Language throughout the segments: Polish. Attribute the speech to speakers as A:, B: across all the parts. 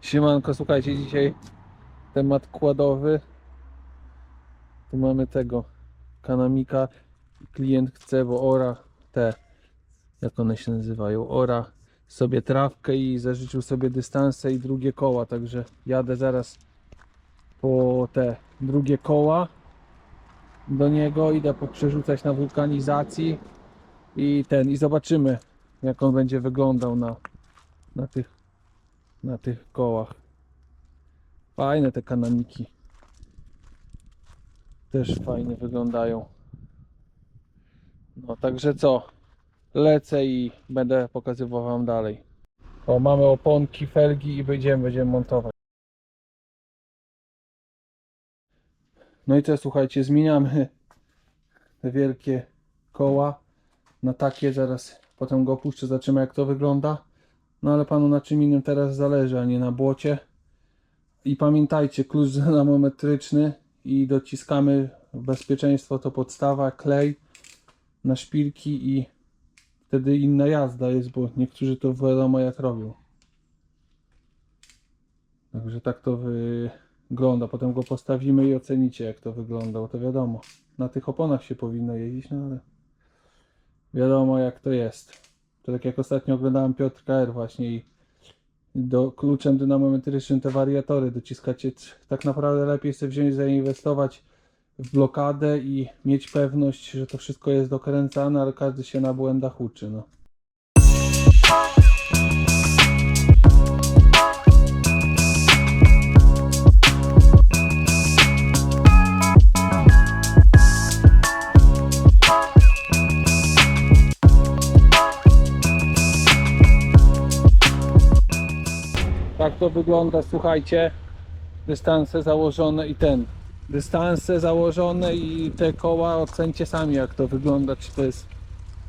A: Siemanko, słuchajcie, dzisiaj temat kładowy. Tu mamy tego kanamika. Klient chce, bo ora te, jak one się nazywają, ora sobie trawkę i zażyczył sobie dystanse i drugie koła, także jadę zaraz po te drugie koła do niego, idę poprzerzucać na wulkanizacji i ten, i zobaczymy jak on będzie wyglądał na, na tych na tych kołach. Fajne te kanamiki. Też fajnie wyglądają. No także co? Lecę i będę pokazywał wam dalej. O, mamy oponki, felgi i będziemy, będziemy montować. No i co, słuchajcie, zmieniamy te wielkie koła na takie, zaraz potem go opuszczę, zobaczymy jak to wygląda. No ale panu na czym innym teraz zależy, a nie na błocie. I pamiętajcie, klucz dynamometryczny i dociskamy bezpieczeństwo to podstawa, klej na szpilki i wtedy inna jazda jest, bo niektórzy to wiadomo jak robią. Także tak to wygląda. Potem go postawimy i ocenicie jak to wygląda, bo to wiadomo. Na tych oponach się powinno jeździć, no ale wiadomo jak to jest. To tak jak ostatnio oglądałem Piotr KR właśnie i do kluczem dynamometrycznym te wariatory dociskacie. Tak naprawdę lepiej sobie wziąć, zainwestować w blokadę i mieć pewność, że to wszystko jest dokręcane, ale każdy się na błędach uczy. No. Tak to wygląda, słuchajcie. Dystanse założone i ten. Dystanse założone i te koła ocencie sami jak to wygląda, czy to jest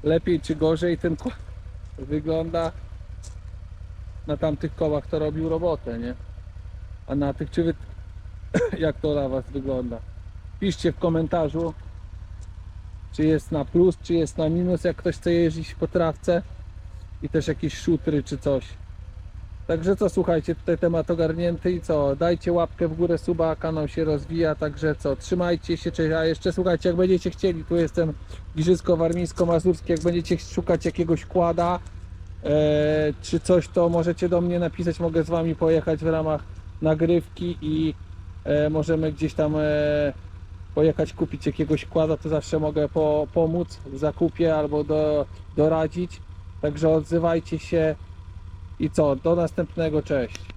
A: lepiej czy gorzej ten ko- wygląda na tamtych kołach to robił robotę, nie? A na tych czy wy... jak to dla was wygląda? Piszcie w komentarzu czy jest na plus, czy jest na minus, jak ktoś chce jeździć po trawce i też jakieś szutry czy coś. Także co, słuchajcie, tutaj temat ogarnięty i co, dajcie łapkę w górę, suba, kanał się rozwija, także co, trzymajcie się, cześć, a jeszcze słuchajcie, jak będziecie chcieli, tu jestem Giżysko-Warmińsko-Mazurskie, jak będziecie szukać jakiegoś kłada, e, czy coś, to możecie do mnie napisać, mogę z wami pojechać w ramach nagrywki i e, możemy gdzieś tam e, pojechać kupić jakiegoś kłada, to zawsze mogę po, pomóc w zakupie albo do, doradzić, także odzywajcie się, i co? Do następnego, cześć.